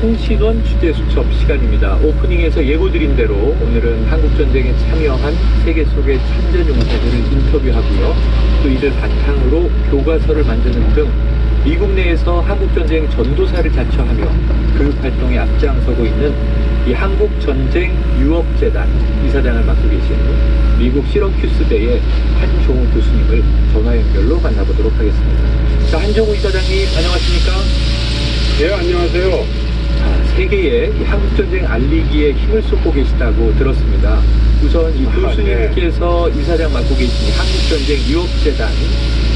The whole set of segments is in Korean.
송시건 취재 수첩 시간입니다. 오프닝에서 예고드린 대로 오늘은 한국전쟁에 참여한 세계 속의 참전용사들을 인터뷰하고요. 또 이를 바탕으로 교과서를 만드는 등 미국 내에서 한국전쟁 전도사를 자처하며 교육활동에 앞장서고 있는 이 한국전쟁 유업재단 이사장을 맡고 계신 미국 시러큐스대의 한종우 교수님을 전화 연결로 만나보도록 하겠습니다. 자, 한종우 이사장님 안녕하십니까? 예, 안녕하세요. 자, 세계에 이 한국전쟁 알리기에 힘을 쏟고 계시다고 들었습니다. 우선 이 아, 교수님께서 이사장 맡고 계신 이 한국전쟁 유업재단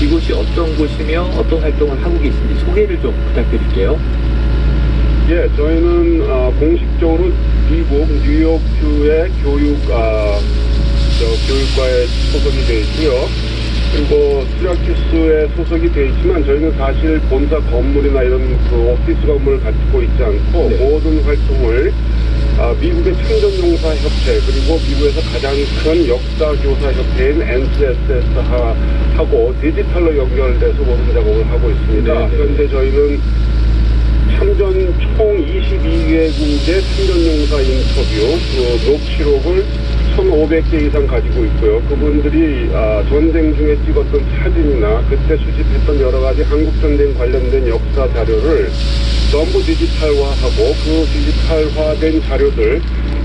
이곳이 어떤 곳이며 어떤 활동을 하고 계신지 소개를 좀 부탁드릴게요. 예, 저희는 어, 공식적으로 미국 뉴욕주의 교육 아, 저 교육과에 소속이 되어 있고요. 그리고 수라큐스에 소속이 되어 있지만 저희는 사실 본사 건물이나 이런 그 오피스 건물을 갖고 있지 않고 네. 모든 활동을 아, 미국의 참전용사 협회 그리고 미국에서 가장 큰 역사교사 협회인 NCSS하고 디지털로 연결돼서 모든 작업을 하고 있습니다. 네, 네. 현재 저희는 참전 총 22개국의 참전용사 인터뷰 그 녹취록을 1,500개 이상 가지고 있고요. 그분들이 아, 전쟁 중에 찍었던 사진이나 그때 수집했던 여러 가지 한국 전쟁 관련된 역사 자료를 전부 디지털화하고 그 디지털화된 자료들